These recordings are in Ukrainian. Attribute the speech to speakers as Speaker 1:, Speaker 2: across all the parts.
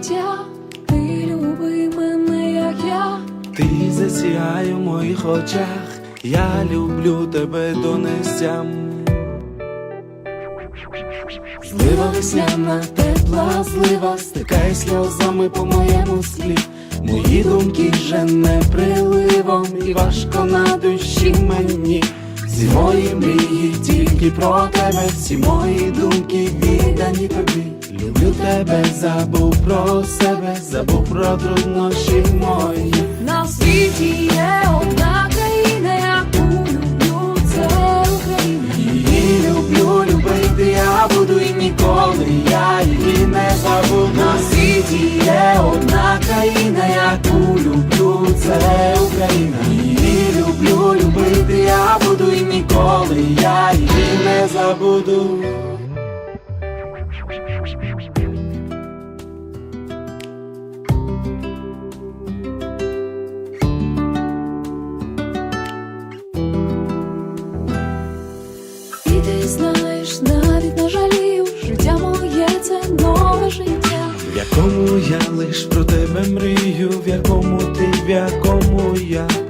Speaker 1: дитя, ти люби мене, як я.
Speaker 2: Ти засіяй у моїх очах, я люблю тебе донестям. Злива весняна, тепла злива, стикай сльозами по моєму склі. Мої думки жене приливом, і важко на душі мені. Всі мої мрії тільки про тебе, всі мої думки віддані тобі. Люблю тебе, забув про себе, забув про труднощі мої. Не забуду. І
Speaker 1: ти знаєш, навіть не жалію, життя моє це нове життя.
Speaker 2: В якому я лиш про тебе мрію, в якому ти, в якому я.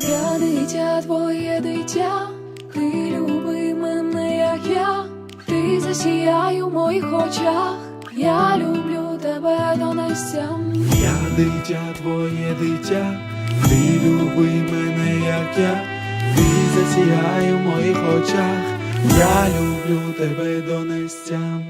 Speaker 1: Я дитя, твоє дитя, ти люби мене, як я, ти засіяй у моїх очах, я люблю тебе донестям.
Speaker 2: Я дитя, твоє дитя, ти люби мене, як я, ти засіяй у моїх очах, я люблю тебе донестям.